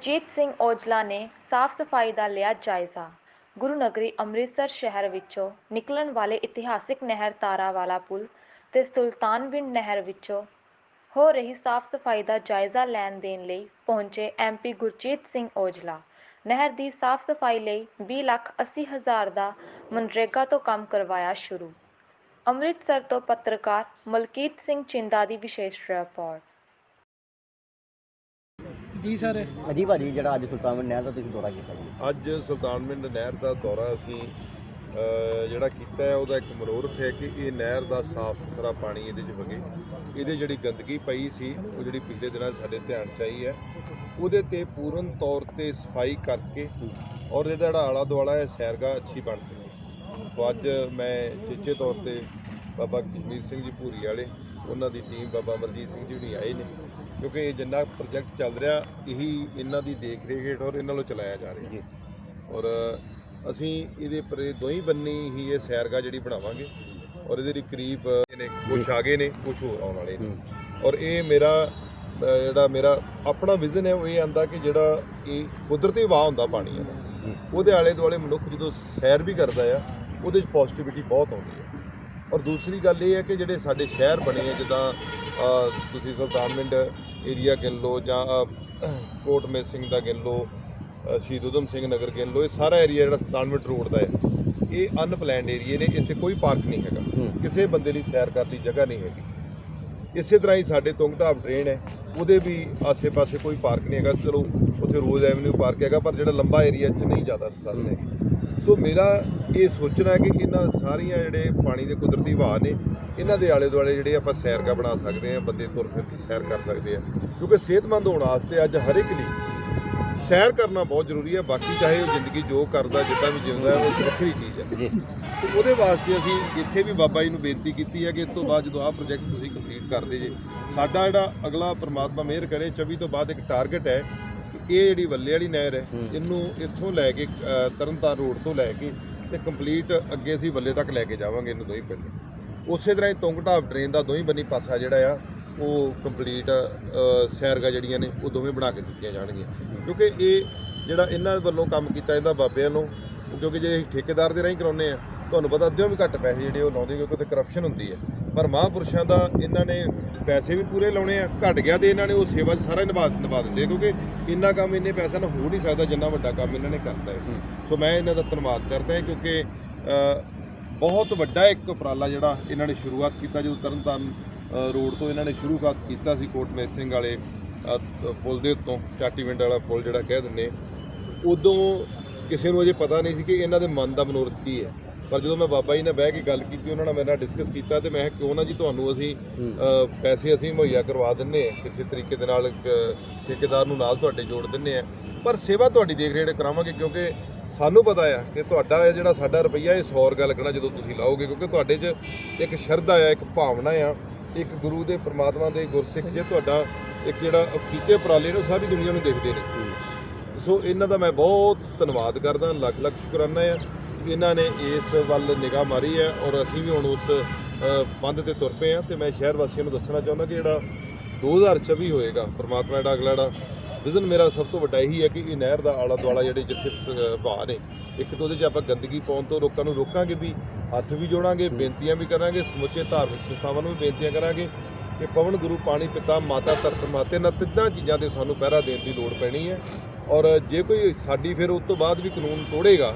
ਗੁਰਜੀਤ ਸਿੰਘ ਔਜਲਾ ਨੇ ਸਾਫ਼ ਸਫ਼ਾਈ ਦਾ ਲਿਆ ਜਾਇਜ਼ਾ। ਗੁਰੂ ਨਗਰੀ ਅੰਮ੍ਰਿਤਸਰ ਸ਼ਹਿਰ ਵਿੱਚੋਂ ਨਿਕਲਣ ਵਾਲੇ ਇਤਿਹਾਸਿਕ ਨਹਿਰ ਤਾਰਾਵਾਲਾ ਪੁਲ ਤੇ ਸੁਲਤਾਨਵਿੰਡ ਨਹਿਰ ਵਿੱਚੋਂ ਹੋ ਰਹੀ ਸਾਫ਼ ਸਫ਼ਾਈ ਦਾ ਜਾਇਜ਼ਾ ਲੈਣ ਦੇਣ ਲਈ ਪਹੁੰਚੇ ਐਮਪੀ ਗੁਰਜੀਤ ਸਿੰਘ ਔਜਲਾ। ਨਹਿਰ ਦੀ ਸਾਫ਼ ਸਫ਼ਾਈ ਲਈ 20 ਲੱਖ 80 ਹਜ਼ਾਰ ਦਾ ਮਨਰੇਗਾ ਤੋਂ ਕੰਮ ਕਰਵਾਇਆ ਸ਼ੁਰੂ। ਅੰਮ੍ਰਿਤਸਰ ਤੋਂ ਪੱਤਰਕਾਰ ਮਲਕੀਤ ਸਿੰਘ ਚਿੰਦਾ ਦੀ ਵਿਸ਼ੇਸ਼ ਰਿਪੋਰਟ। ਜੀ ਸਰ। ਅਜੀ ਭਾਜੀ ਜਿਹੜਾ ਅੱਜ ਸੁਲਤਾਨਵਿੰਡ ਨਹਿਰ ਦਾ ਤੁਸੀਂ ਦੌਰਾ ਕੀਤਾ ਜੀ। ਅੱਜ ਸੁਲਤਾਨਵਿੰਡ ਨਹਿਰ ਦਾ ਦੌਰਾ ਅਸੀਂ ਅ, ਜਿਹੜਾ ਕੀਤਾ ਹੈ ਉਹਦਾ ਇੱਕ ਮਨੋਰਥ ਹੈ ਕਿ ਇਹ ਨਹਿਰ ਦਾ ਸਾਫ਼ ਸੁਥਰਾ ਪਾਣੀ ਇਹਦੇ 'ਚ ਵਗੇ। ਇਹਦੇ ਜਿਹੜੀ ਗੰਦਗੀ ਪਈ ਸੀ ਉਹ ਜਿਹੜੀ ਪਿਛਲੇ ਦਿਨਾਂ 'ਚ ਸਾਡੇ ਧਿਆਨ 'ਚ ਆਈ ਹੈ। ਉਹਦੇ ਤੇ ਪੂਰਨ ਤੌਰ ਤੇ ਸਫ਼ਾਈ ਕਰਕੇ ਔਰ ਜਿਹੜਾ ਜਿਹੜਾ ਆਲਾ ਦੁਆਲਾ ਹੈ ਸੈਰਗਾ ਅੱਛੀ ਬਣ ਸਕੇ। ਸੋ ਅੱਜ ਮੈਂ ਚੇਚੇ ਤੌਰ ਤੇ ਬਾਬਾ ਕਸ਼ਮੀਰ ਸਿੰਘ ਜੀ ਭੂਰੀ ਵਾਲੇ ਉਹਨਾਂ ਦੀ ਟੀਮ ਬਾਬਾ ਅਮਰਜੀਤ ਸਿੰਘ ਜੀ ਹੁਣੀ ਆਏ ਨੇ। ਕਿਉਂਕਿ ਇਹ ਜਿੰਨਾ ਪ੍ਰੋਜੈਕਟ ਚੱਲ ਰਿਹਾ ਇਹੀ ਇਹਨਾਂ ਦੀ ਦੇਖ ਰੇਖ ਹੇਠ ਔਰ ਇਹਨਾਂ ਨੂੰ ਚਲਾਇਆ ਜਾ ਰਿਹਾ। ਜੀ। ਔਰ ਅਸੀਂ ਇਹਦੇ ਪਰੇ ਦੋਹੀਂ ਬੰਨੀ ਹੀ ਇਹ ਸੈਰਗਾ ਜਿਹੜੀ ਬਣਾਵਾਂਗੇ। ਔਰ ਇਹਦੇ ਲਈ ਕਰੀਬ ਨੇ ਕੁਝ ਆ ਗਏ ਨੇ ਕੁਝ ਹੋਰ ਆਉਣ ਵਾਲੇ ਨੇ। ਔਰ ਇਹ ਮੇਰਾ ਜਿਹੜਾ ਮੇਰਾ ਆਪਣਾ ਵਿਜ਼ਨ ਹੈ ਉਹ ਇਹ ਆਂਦਾ ਕਿ ਜਿਹੜਾ ਇਹ ਕੁਦਰਤੀ ਵਾਹ ਹੁੰਦਾ ਪਾਣੀ ਦਾ। ਉਹਦੇ ਆਲੇ ਦੁਆਲੇ ਮਨੁੱਖ ਜਦੋਂ ਸੈਰ ਵੀ ਕਰਦਾ ਆ ਉਹਦੇ 'ਚ ਪੋਜ਼ਿਟਿਵਿਟੀ ਬਹੁਤ ਆਉਂਦੀ ਹੈ ਔਰ ਦੂਸਰੀ ਗੱਲ ਇਹ ਹੈ ਕਿ ਜਿਹੜੇ ਸਾਡੇ ਸ਼ਹਿਰ ਬਣੇ ਆ ਜਿੱਦਾਂ ਤੁਸੀਂ ਸੁਲਤਾਨਵਿੰਡ ਏਰੀਆ ਗਿਣ ਲਓ ਜਾਂ ਕੋਟ ਮੇਸਿੰਗ ਦਾ ਗਿਣ ਲਓ ਸ਼ਹੀਦ ਊਧਮ ਸਿੰਘ ਨਗਰ ਗਿਣ ਲਓ ਇਹ ਸਾਰਾ ਏਰੀਆ ਜਿਹੜਾ ਸੁਲਤਾਨਵਿੰਡ ਰੋਡ ਦਾ ਹੈ। ਇਹ ਅਨਪਲੈਨਡ ਏਰੀਏ ਨੇ ਇੱਥੇ ਕੋਈ ਪਾਰਕ ਨਹੀਂ ਹੈਗਾ। ਹੂੰ। ਕਿਸੇ ਬੰਦੇ ਲਈ ਸੈਰ ਕਰਨ ਦੀ ਜਗ੍ਹਾ ਨਹੀਂ ਹੈਗੀ। ਇਸੇ ਤਰ੍ਹਾਂ ਹੀ ਸਾਡੇ ਤੁੰਗ ਢਾਬ ਡਰੇਨ ਹੈ ਉਹਦੇ ਵੀ ਆਸੇ-ਪਾਸੇ ਕੋਈ ਪਾਰਕ ਨਹੀਂ ਹੈਗਾ। ਚਲੋ ਉੱਥੇ ਰੋਜ਼ ਐਵਨਿਊ ਪਾਰਕ ਹੈਗਾ ਪਰ ਜਿਹੜਾ ਲੰਬਾ ਏਰੀਆ 'ਚ ਨਹੀਂ ਜ਼ਿਆਦਾ ਸਾਧਨ ਹੈਗੇ। ਸੋ ਮੇਰਾ ਇਹ ਸੋਚਣਾ ਹੈ ਕਿ ਇਹਨਾਂ ਸਾਰੀਆਂ ਜਿਹੜੇ ਪਾਣੀ ਦੇ ਕੁਦਰਤੀ ਵਹਾਅ ਨੇ ਇਹਨਾਂ ਦੇ ਆਲੇ ਦੁਆਲੇ ਜਿਹੜੇ ਆਪਾਂ ਸੈਰਗਾ ਬਣਾ ਸਕਦੇ ਹਾਂ ਬੰਦੇ ਤੁਰ ਫਿਰ ਕੇ ਸੈਰ ਕਰ ਸਕਦੇ ਆ ਕਿਉਂਕਿ ਸਿਹਤਮੰਦ ਹੋਣ ਵਾਸਤੇ ਅੱਜ ਹਰ ਇੱਕ ਲਈ ਸੈਰ ਕਰਨਾ ਬਹੁਤ ਜ਼ਰੂਰੀ ਹੈ ਬਾਕੀ ਚਾਹੇ ਉਹ ਜ਼ਿੰਦਗੀ ਜੋ ਕਰਦਾ ਜਿੱਦਾਂ ਵੀ ਜਿਉਂਦਾ ਹੈ ਉਹ ਇੱਕ ਵੱਖਰੀ ਚੀਜ਼ ਹੈ। ਜੀ। ਤੇ ਉਹਦੇ ਵਾਸਤੇ ਅਸੀਂ ਇੱਥੇ ਵੀ ਬਾਬਾ ਜੀ ਨੂੰ ਬੇਨਤੀ ਕੀਤੀ ਹੈ ਕਿ ਇਸ ਤੋਂ ਬਾਅਦ ਜਦੋਂ ਆਹ ਪ੍ਰੋਜੈਕਟ ਤੁਸੀਂ ਕੰਪਲੀਟ ਕਰਦੇ ਜੇ ਸਾਡਾ ਜਿਹੜਾ ਅਗਲਾ ਪ੍ਰਮਾਤਮਾ ਮਿਹਰ ਕਰੇ 24 ਤੋਂ ਬਾਅਦ ਇੱਕ ਟਾਰਗੇਟ ਹੈ ਇਹ ਜਿਹੜੀ ਵੱਲੇ ਵਾਲੀ ਨਹਿਰ ਹੈ। ਇਹਨੂੰ ਇੱਥੋਂ ਲੈ ਕੇ ਤਰਨਤਾਰਨ ਰੋਡ ਤੋਂ ਲੈ ਕੇ ਤੇ ਕੰਪਲੀਟ ਅੱਗੇ ਅਸੀਂ ਵੱਲੇ ਤੱਕ ਲੈ ਕੇ ਜਾਵਾਂਗੇ ਇਹਨੂੰ ਦੋਹੀਂ ਬੰਨੇ ਉਸੇ ਤਰ੍ਹਾਂ ਹੀ ਤੁੰਗ ਢਾਬ ਟ੍ਰੇਨ ਦਾ ਦੋਹੀਂ ਬੰਨੀ ਪਾਸਾ ਜਿਹੜਾ ਆ ਉਹ ਕੰਪਲੀਟ ਸੈਰਗਾ ਜਿਹੜੀਆਂ ਨੇ ਉਹ ਦੋਵੇਂ ਬਣਾ ਕੇ ਦਿੱਤੀਆਂ ਜਾਣਗੀਆਂ। ਕਿਉਂਕਿ ਇਹ ਜਿਹੜਾ ਇਹਨਾਂ ਵੱਲੋਂ ਕੰਮ ਕੀਤਾ ਜਾਂਦਾ ਬਾਬਿਆਂ ਨੂੰ ਕਿਉਂਕਿ ਜੇ ਠੇਕੇਦਾਰ ਦੇ ਰਾਹੀਂ ਕਰਾਉਂਦੇ ਆ ਤੁਹਾਨੂੰ ਪਤਾ ਅੱਧਿਓਂ ਵੀ ਘੱਟ ਪੈਸੇ ਜਿਹੜੇ ਉਹ ਲਾਉਂਦੇ ਕਿਉਂਕਿ ਉੱਥੇ ਕਰਪਸ਼ਨ ਹੁੰਦੀ ਹੈ। ਪਰ ਮਹਾਂਪੁਰਸ਼ਾਂ ਦਾ ਇਹਨਾਂ ਨੇ ਪੈਸੇ ਵੀ ਪੂਰੇ ਲਾਉਣੇ ਆ ਘੱਟ ਗਿਆ ਤੇ ਇਹਨਾਂ ਨੇ ਉਹ ਸੇਵਾ 'ਚ ਸਾਰਾ ਨਿਭਾ ਨਿਭਾ ਦਿੰਦੇ ਆ ਕਿਉਂਕਿ ਇੰਨਾ ਕੰਮ ਇੰਨੇ ਪੈਸਿਆਂ ਨਾਲ ਹੋ ਨਹੀਂ ਸਕਦਾ ਜਿੰਨਾ ਵੱਡਾ ਕੰਮ ਇਹਨਾਂ ਨੇ ਕਰਤਾ ਹੈ। ਸੋ ਮੈਂ ਇਹਨਾਂ ਦਾ ਧੰਨਵਾਦ ਕਰਦਾ ਹਾਂ ਕਿਉਂਕਿ ਬਹੁਤ ਵੱਡਾ ਇੱਕ ਉਪਰਾਲਾ ਜਿਹੜਾ ਇਹਨਾਂ ਨੇ ਸ਼ੁਰੂਆਤ ਕੀਤਾ ਜਦੋਂ ਤਰਨਤਾਰਨ ਅ, ਰੋਡ ਤੋਂ ਇਹਨਾਂ ਨੇ ਸ਼ੁਰੂਆਤ ਕੀਤਾ ਸੀ ਕੋਟ ਮੇਸਿੰਗ ਵਾਲੇ ਪੁਲ ਦੇ ਉੱਤੋਂ ਚਾਟੀ ਚਾਟੀਵਿੰਡ ਵਾਲਾ ਪੁਲ ਜਿਹੜਾ ਕਹਿ ਦਿੰਦੇ। ਉਦੋਂ ਕਿਸੇ ਨੂੰ ਅਜੇ ਪਤਾ ਨਹੀਂ ਸੀ ਕਿ ਇਹਨਾਂ ਦੇ ਮਨ ਦਾ ਮਨੋਰਥ ਕੀ ਹੈ। ਪਰ ਜਦੋਂ ਮੈਂ ਬਾਬਾ ਜੀ ਨਾਲ ਬਹਿ ਕੇ ਗੱਲ ਕੀਤੀ ਉਹਨਾਂ ਨਾਲ ਮੇਰੇ ਨਾਲ ਡਿਸਕਸ ਕੀਤਾ ਤੇ ਮੈਂ ਕਿਹਾ ਕਿਉਂ ਨਾ ਜੀ ਤੁਹਾਨੂੰ ਅਸੀਂ ਪੈਸੇ ਅਸੀਂ ਮੁਹੱਈਆ ਕਰਵਾ ਦਿੰਨੇ ਆ ਕਿਸੇ ਤਰੀਕੇ ਦੇ ਨਾਲ ਇੱਕ ਠੇਕੇਦਾਰ ਨੂੰ ਨਾਲ ਤੁਹਾਡੇ ਜੋੜ ਦਿੰਨੇ ਆ ਪਰ ਸੇਵਾ ਤੁਹਾਡੀ ਦੇਖ ਰੇਖ ਕਰਾਵਾਂਗੇ ਕਿਉਂਕਿ ਸਾਨੂੰ ਪਤਾ ਆ ਕਿ ਤੁਹਾਡਾ ਇਹ ਜਿਹੜਾ ਸਾਡਾ ਰੁਪਈਆ ਇਹ 100 ਰੁਪਇਆ ਲੱਗਣਾ ਜਦੋਂ ਤੁਸੀਂ ਲਾਓਗੇ ਕਿਉਂਕਿ ਤੁਹਾਡੇ 'ਚ ਇੱਕ ਸ਼ਰਧਾ ਆ ਇੱਕ ਭਾਵਨਾ ਆ ਇੱਕ ਗੁਰੂ ਦੇ ਪ੍ਰਮਾਤਮਾ ਦੇ ਗੁਰਸਿੱਖ ਜੇ ਤੁਹਾਡਾ ਇੱਕ ਜਿਹੜਾ ਕੀਤੇ ਉਪਰਾਲੇ ਨੇ ਉਹ ਸਾਰੀ ਦੁਨੀਆ ਨੂੰ ਦੇਖਦੇ ਨੇ। ਸੋ ਇਹਨਾਂ ਦਾ ਮੈਂ ਬਹੁਤ ਧੰਨਵਾਦ ਕਰਦਾ ਲੱਖ ਲੱਖ ਸ਼ੁਕਰਾਨਾ ਕਿ ਇਹਨਾਂ ਨੇ ਇਸ ਵੱਲ ਨਿਗਾਹ ਮਾਰੀ ਹੈ ਔਰ ਅਸੀਂ ਵੀ ਹੁਣ ਉਸ ਅ, ਬੰਦ ਤੇ ਤੁਰ ਪਏ ਹਾਂ ਤੇ ਮੈਂ ਸ਼ਹਿਰ ਵਾਸੀਆਂ ਨੂੰ ਦੱਸਣਾ ਚਾਹੁੰਦਾ ਕਿ ਜਿਹੜਾ 2024 ਹੋਏਗਾ ਪਰਮਾਤਮਾ ਜਿਹੜਾ ਅਗਲਾ ਜਿਹੜਾ ਵਿਜ਼ਨ ਮੇਰਾ ਸਭ ਤੋਂ ਵੱਡਾ ਇਹੀ ਹੈ ਕਿ ਇਹ ਨਹਿਰ ਦਾ ਆਲਾ ਦੁਆਲਾ ਜਿਹੜੇ ਜਿੱਥੇ ਭਾਅ ਨੇ ਇੱਕ ਤਾਂ ਉਹਦੇ 'ਚ ਆਪਾਂ ਗੰਦਗੀ ਪਾਉਣ ਤੋਂ ਲੋਕਾਂ ਨੂੰ ਰੋਕਾਂਗੇ ਵੀ ਹੱਥ ਵੀ ਜੋੜਾਂਗੇ ਬੇਨਤੀਆਂ ਵੀ ਕਰਾਂਗੇ ਸਮੁੱਚੇ ਧਾਰਮਿਕ ਸੰਸਥਾਵਾਂ ਨੂੰ ਵੀ ਬੇਨਤੀਆਂ ਕਰਾਂਗੇ ਕਿ ਪਵਨ ਗੁਰੂ ਪਾਣੀ ਪਿਤਾ ਮਾਤਾ ਧਰਤ ਮਾਤੇ ਨਾ ਤਿੰਨਾਂ ਚੀਜ਼ਾਂ ਤੇ ਸਾਨੂੰ ਪਹਿਰਾ ਦੇਣ ਦੀ ਲੋੜ ਪੈਣੀ ਹੈ। ਔਰ ਜੇ ਕੋਈ ਸਾਡੀ ਫਿਰ ਉਸ ਤੋਂ ਬਾਅਦ ਵੀ ਕਾਨੂੰਨ ਤੋੜੇਗਾ।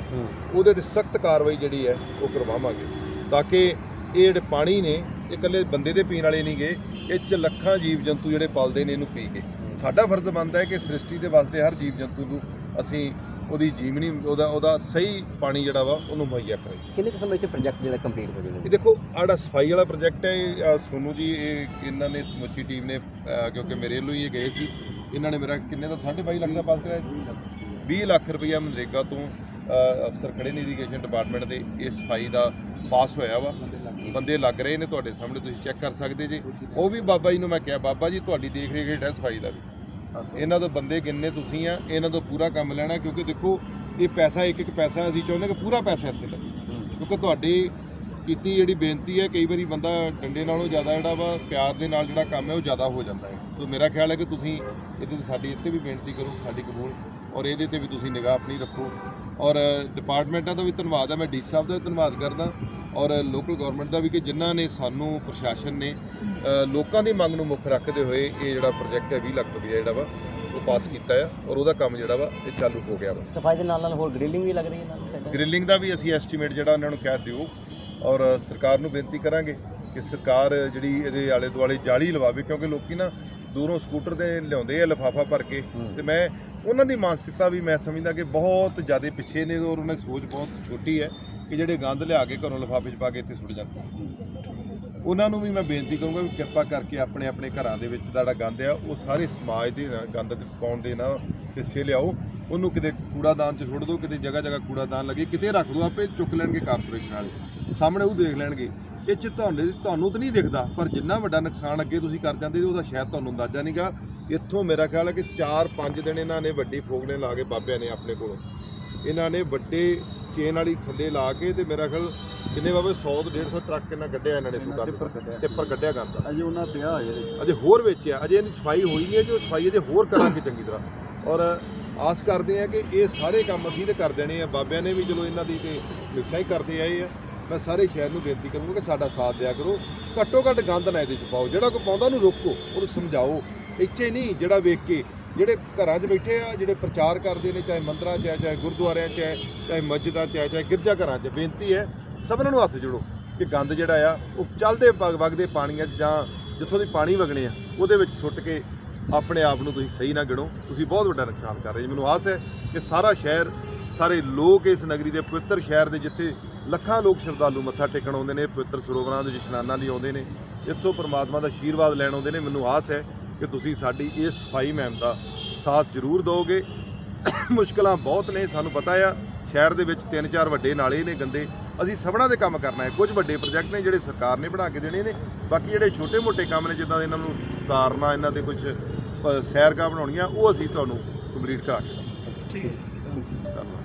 ਉਹਦੇ ਤੇ ਸਖਤ ਕਾਰਵਾਈ ਜਿਹੜੀ ਹੈ ਉਹ ਕਰਵਾਵਾਂਗੇ। ਤਾਂ ਕਿ ਇਹ ਜਿਹੜੇ ਪਾਣੀ ਨੇ ਇਹ ਇਕੱਲੇ ਬੰਦੇ ਦੇ ਪੀਣ ਵਾਲੇ ਨਹੀਂ ਗਏ ਇਹ ਚ ਲੱਖਾਂ ਜੀਵ ਜੰਤੂ ਜਿਹੜੇ ਪਲਦੇ ਨੇ ਇਹਨੂੰ ਪੀ ਕੇ। ਸਾਡਾ ਫਰਜ਼ ਬਣਦਾ ਹੈ ਕਿ ਸ੍ਰਿਸ਼ਟੀ ਦੇ ਵਾਸਤੇ ਹਰ ਜੀਵ ਜੰਤੂ ਨੂੰ ਅਸੀਂ ਉਹਦੀ ਜੀਵਨੀ ਉਹਦਾ ਉਹਦਾ ਸਹੀ ਪਾਣੀ ਜਿਹੜਾ ਵਾ ਉਹਨੂੰ ਮੁਹੱਈਆ ਕਰਾਈਏ ਕਿੰਨੇ ਕੁ ਸਮੇਂ 'ਚ ਪ੍ਰੋਜੈਕਟ ਜਿਹੜਾ ਕੰਪਲੀਟ ਹੋ ਇਹ ਜਾਏਗਾ ਦੇਖੋ ਆਹ ਜਿਹੜਾ ਸਫ਼ਾਈ ਵਾਲਾ ਪ੍ਰੋਜੈਕਟ ਹੈ ਇਹ, ਅਹ, ਸੋਨੂ ਜੀ ਇਹ ਇਹਨਾਂ ਨੇ ਸਮੁੱਚੀ ਟੀਮ ਨੇ ਕਿਉਂਕਿ ਮੇਰੇ ਵੱਲੋਂ ਹੀ ਇਹ ਗਏ ਸੀ। ਇਹਨਾਂ ਨੇ ਮੇਰਾ ਕਿੰਨੇ ਦਾ 22.5 ਲੱਖ ਦਾ ਪਾਸ ਕਰਾਇਆ 20 ਲੱਖ ਰੁਪਈਆ ਮਨਰੇਗਾ ਤੋਂ ਅਫਸਰ ਖੜੇ ਨੇ ਇਰੀਗੇਸ਼ਨ ਡਿਪਾਰਟਮੈਂਟ ਦੇ ਇਹ ਸਫ਼ਾਈ ਦਾ ਪਾਸ ਹੋਇਆ ਵਾ। ਬੰਦੇ ਲੱਗ ਰਹੇ ਨੇ ਤੁਹਾਡੇ ਸਾਹਮਣੇ ਤੁਸੀਂ ਚੈੱਕ ਕਰ ਸਕਦੇ ਜੀ। ਉਹ ਵੀ ਬਾਬਾ ਜੀ ਨੂੰ ਮੈਂ ਕਿਹਾ ਬਾਬਾ ਜੀ ਤੁਹਾਡੀ ਦੇਖ ਰੇਖ ਹੇਠ ਹੈ ਸਫ਼ਾਈ ਦਾ ਵੀ। ਇਹਨਾਂ ਤੋਂ ਬੰਦੇ ਕਿੰਨੇ ਤੁਸੀਂ ਆ ਇਹਨਾਂ ਤੋਂ ਪੂਰਾ ਕੰਮ ਲੈਣਾ ਕਿਉਂਕਿ ਦੇਖੋ ਇਹ ਪੈਸਾ ਇੱਕ ਇੱਕ ਪੈਸਾ ਅਸੀਂ ਚਾਹੁੰਦੇ ਕਿ ਪੂਰਾ ਪੈਸਾ ਇੱਥੇ ਲੱਗੇ। ਕਿਉਂਕਿ ਤੁਹਾਡੀ ਕੀਤੀ ਜਿਹੜੀ ਬੇਨਤੀ ਹੈ ਕਈ ਵਾਰੀ ਬੰਦਾ ਡੰਡੇ ਨਾਲੋਂ ਜ਼ਿਆਦਾ ਜਿਹੜਾ ਵਾ ਪਿਆਰ ਦੇ ਨਾਲ ਜਿਹੜਾ ਕੰਮ ਹੈ ਉਹ ਜ਼ਿਆਦਾ ਹੋ ਜਾਂਦਾ ਹੈ। ਸੋ ਮੇਰਾ ਖਿਆਲ ਹੈ ਕਿ ਤੁਸੀਂ ਇਹਦੇ ਤੇ ਸਾਡੀ ਇੱਥੇ ਵੀ ਬੇਨਤੀ ਕਰੋ ਸਾਡੀ ਕਬੂਲ ਔਰ ਇਹਦੇ ਤੇ ਵੀ ਤੁਸੀਂ ਨਿਗਾਹ ਆਪਣੀ ਰੱਖੋ। ਔਰ ਡਿਪਾਰਟਮੈਂਟਾਂ ਦਾ ਵੀ ਧੰਨਵਾਦ ਹੈ ਮੈਂ ਡੀ ਸਾਹਿਬ ਦਾ ਵੀ ਧੰਨਵਾਦ ਕਰਦਾ। ਔਰ ਲੋਕਲ ਗਵਰਨਮੈਂਟ ਦਾ ਵੀ ਕਿ ਜਿਨ੍ਹਾਂ ਨੇ ਸਾਨੂੰ ਪ੍ਰਸ਼ਾਸਨ ਨੇ ਲੋਕਾਂ ਦੀ ਮੰਗ ਨੂੰ ਮੁੱਖ ਰੱਖਦੇ ਹੋਏ ਇਹ ਜਿਹੜਾ ਪ੍ਰੋਜੈਕਟ ਹੈ 20 ਲੱਖ ਰੁਪਏ ਜਿਹੜਾ ਵਾ ਉਹ ਪਾਸ ਕੀਤਾ ਆ। ਔਰ ਉਹਦਾ ਕੰਮ ਜਿਹੜਾ ਵਾ ਇਹ ਚਾਲੂ ਹੋ ਗਿਆ ਵਾ। ਸਫ਼ਾਈ ਦੇ ਨਾਲ ਨਾਲ ਹੋਰ ਗ੍ਰਿਲਿੰਗ ਵੀ ਲੱਗ ਰਹੀ ਹੈ ਨਾਲ ਗ੍ਰਿਲਿੰਗ ਦਾ ਵੀ ਅਸੀਂ ਐਸਟੀਮੇਟ ਜਿਹੜਾ ਉਹਨਾਂ ਨੂੰ ਕਹਿ ਦਿਓ। ਔਰ ਸਰਕਾਰ ਨੂੰ ਬੇਨਤੀ ਕਰਾਂਗੇ ਕਿ ਸਰਕਾਰ ਜਿਹੜੀ ਇਹਦੇ ਆਲੇ ਦੁਆਲੇ ਜਾਲੀ ਲਵਾਵੇ ਕਿਉਂਕਿ ਲੋਕੀ ਨਾ ਦੂਰੋਂ ਸਕੂਟਰ ਤੇ ਲਿਆਉਂਦੇ ਆ ਲਫਾਫਾ ਭਰ ਕੇ। ਤੇ ਮੈਂ ਉਹਨਾਂ ਦੀ ਮਾਨਸਿਕਤਾ ਵੀ ਮੈਂ ਸਮਝਦਾ ਕਿ ਬਹੁਤ ਜ਼ਿਆਦਾ ਪਿੱਛੇ ਨੇ ਔਰ ਉਹਨਾਂ ਦੀ ਸੋਚ ਬਹੁਤ ਛੋਟੀ ਹੈ ਕਿ ਜਿਹੜੇ ਗੰਦ ਲਿਆ ਕੇ ਘਰੋਂ ਲਫਾਫੇ 'ਚ ਪਾ ਕੇ ਇੱਥੇ ਸੁੱਟ ਜਾਂਦੇ ਉਹਨਾਂ ਨੂੰ ਵੀ ਮੈਂ ਬੇਨਤੀ ਕਰੂੰਗਾ ਵੀ ਕਿਰਪਾ ਕਰਕੇ ਆਪਣੇ ਆਪਣੇ ਘਰਾਂ ਦੇ ਵਿੱਚ ਦਾ ਜਿਹੜਾ ਗੰਦ ਆ, ਉਹ ਸਾਰੇ ਸਮਾਜ ਦੇ ਗੰਦ 'ਚ ਪਾਉਣ ਦੇ ਨਾ ਹਿੱਸੇ ਲਿਆਓ। ਉਹਨੂੰ ਕਿਤੇ ਕੂੜਾਦਾਨ 'ਚ ਸੁੱਟ ਦਿਓ, ਕਿਤੇ ਜਗ੍ਹਾ ਜਗ੍ਹਾ ਕੂੜਾਦਾਨ ਲੱਗੇ, ਕਿਤੇ ਰੱਖ ਦਿਓ, ਆਪੇ ਚੁੱਕ ਲੈਣਗੇ ਕਾਰਪੋਰੇਸ਼ਨ ਵਾਲੇ। ਸਾਹਮਣੇ ਉਹ ਦੇਖ ਲੈਣਗੇ। ਇਹ 'ਚ ਤੁਹਾਨੂੰ ਤੁਹਾਨੂੰ ਤਾਂ ਨਹੀਂ ਦਿਖਦਾ, ਪਰ ਜਿੰਨਾ ਵੱਡਾ ਨੁਕਸਾਨ ਅੱਗੇ ਤੁਸੀਂ ਕਰ ਜਾਂਦੇ, ਉਹਦਾ ਸ਼ਾਇਦ ਤੁਹਾਨੂੰ ਅੰਦਾਜ਼ਾ ਨਹੀਂਗਾ ਇੱਥੋਂ ਮੇਰਾ ਖਿਆਲ ਹੈ ਕਿ 4-5 ਦਿਨ ਇਹਨਾਂ ਨੇ ਵੱਡੀ ਫੋਗਣੇ ਲਾ ਕੇ ਬਾਬਿਆਂ ਨੇ ਆਪਣੇ ਕੋਲੋਂ। ਇਹਨਾਂ ਨੇ ਵੱਡੇ ਚੇਨ ਵਾਲੀ ਥੱਲੇ ਲਾ ਕੇ ਤੇ ਮੇਰਾ ਖਿਆਲ ਕਿੰਨੇ ਬਾਬੇ 100 ਤੋਂ 150 ਟਰੱਕ ਇਹਨਾਂ ਕੱਢਿਆ ਇਹਨਾਂ ਨੇ ਇੱਥੋਂ ਕਰ ਟਿੱਪਰ ਕੱਢਿਆ। ਗੰਦਾ ਅਜੇ ਉਹਨਾਂ ਪਿਆ ਹੋਇਆ ਅਜੇ ਹੋਰ ਵਿੱਚ ਆ। ਅਜੇ ਇਹਦੀ ਸਫ਼ਾਈ ਹੋਈ ਨਹੀਂ ਹੈ ਉਹ ਸਫ਼ਾਈ ਅਜੇ ਹੋਰ ਕਰਾਂਗੇ ਚੰਗੀ ਤਰ੍ਹਾਂ। ਔਰ ਆਸ ਕਰਦੇ ਆ ਕਿ ਇਹ ਸਾਰੇ ਕੰਮ ਅਸੀਂ ਤੇ ਕਰ ਦੇਣੇ ਆ। ਬਾਬਿਆਂ ਨੇ ਵੀ ਚਲੋ ਇਹਨਾਂ ਦੀ ਤੇ ਨਿਸ਼ਚਾ ਹੀ ਕਰਦੇ ਆਏ ਆ। ਮੈਂ ਸਾਰੇ ਸ਼ਹਿਰ ਨੂੰ ਬੇਨਤੀ ਕਰੂੰਗਾ ਕਿ ਸਾਡਾ ਸਾਥ ਦਿਆ ਕਰੋ। ਘੱਟੋ ਘੱਟ ਗੰਦ ਨਾ ਇਹਦੇ ਚ ਪਾਓ। ਜਿਹੜਾ ਕੋਈ ਪਾਉਂਦਾ ਉਹਨੂੰ ਰੋਕੋ ਉਹਨੂੰ ਸਮਝਾਓ। ਇੱਥੇ ਨਹੀਂ, ਜਿਹੜਾ ਵੇਖ ਕੇ ਜਿਹੜੇ ਘਰਾਂ 'ਚ ਬੈਠੇ ਆ, ਜਿਹੜੇ ਪ੍ਰਚਾਰ ਕਰਦੇ ਨੇ, ਚਾਹੇ ਮੰਦਰਾਂ 'ਚ ਹੈ, ਚਾਹੇ ਗੁਰਦੁਆਰਿਆਂ 'ਚ ਹੈ, ਚਾਹੇ ਮਸਜਿਦਾਂ 'ਚ ਹੈ, ਚਾਹੇ ਗਿਰਜਾ ਘਰਾਂ 'ਚ, ਬੇਨਤੀ ਹੈ ਸਭਨਾਂ ਨੂੰ ਹੱਥ ਜੋੜੋ ਕਿ ਗੰਦ ਜਿਹੜਾ ਆ, ਉਹ ਚੱਲਦੇ ਵਗ- ਵਗਦੇ ਪਾਣੀਆਂ 'ਚ ਜਾਂ ਜਿੱਥੋਂ ਦੀ ਪਾਣੀ ਵਗਣੇ ਆ, ਉਹਦੇ ਵਿੱਚ ਸੁੱਟ ਕੇ ਆਪਣੇ ਆਪ ਨੂੰ ਤੁਸੀਂ ਸਹੀ ਨਾ ਗਿਣੋ। ਤੁਸੀਂ ਬਹੁਤ ਵੱਡਾ ਨੁਕਸਾਨ ਕਰ ਰਹੇ ਜੀ। ਮੈਨੂੰ ਆਸ ਹੈ ਕਿ ਸਾਰਾ ਸ਼ਹਿਰ, ਸਾਰੇ ਲੋਕ ਇਸ ਨਗਰੀ ਦੇ ਪਵਿੱਤਰ ਸ਼ਹਿਰ ਦੇ ਜਿੱਥੇ ਲੱਖਾਂ ਲੋਕ ਸ਼ਰਧਾਲੂ ਮੱਥਾ ਟੇਕਣ ਆਉਂਦੇ ਨੇ, ਪਵਿੱਤਰ ਸਰੋਵਰਾਂ ਦੇ ਇਸ਼ਨਾਨਾਂ ਲਈ ਆਉਂਦੇ ਨੇ, ਇੱਥੋਂ ਪਰਮਾਤਮਾ ਦਾ ਆਸ਼ੀਰਵਾਦ ਲੈਣ ਆਉਂਦੇ ਨੇ, ਮੈਨੂੰ ਆਸ ਹੈ ਕਿ ਤੁਸੀਂ ਸਾਡੀ ਇਸ ਸਫ਼ਾਈ ਮੁਹਿੰਮ ਦਾ ਸਾਥ ਜ਼ਰੂਰ ਦਿਓਗੇ। ਮੁਸ਼ਕਲਾਂ ਬਹੁਤ ਨੇ ਸਾਨੂੰ ਪਤਾ ਆ ਸ਼ਹਿਰ ਦੇ ਵਿੱਚ ਤਿੰਨ ਚਾਰ ਵੱਡੇ ਨਾਲੇ ਨੇ ਗੰਦੇ। ਅਸੀਂ ਸਭਨਾਂ ਦੇ ਕੰਮ ਕਰਨਾ ਹੈ। ਕੁਝ ਵੱਡੇ ਪ੍ਰੋਜੈਕਟ ਨੇ ਜਿਹੜੇ ਸਰਕਾਰ ਨੇ ਬਣਾ ਕੇ ਦੇਣੇ ਨੇ। ਬਾਕੀ ਜਿਹੜੇ ਛੋਟੇ-ਮੋਟੇ ਕੰਮ ਨੇ ਜਿੱਦਾਂ ਇਹਨਾਂ ਨੂੰ ਸੁਧਾਰਨਾ ਇਹਨਾਂ ਦੇ ਕੁਝ ਅ, ਸੈਰਗਾਹ ਬਣਾਉਣੀਆਂ ਉਹ ਅਸੀਂ ਤੁਹਾਨੂੰ ਕੰਪਲੀਟ ਕਰਾ ਕੇ। ਠੀਕ ਹੈ। ਧੰਨਵਾਦ।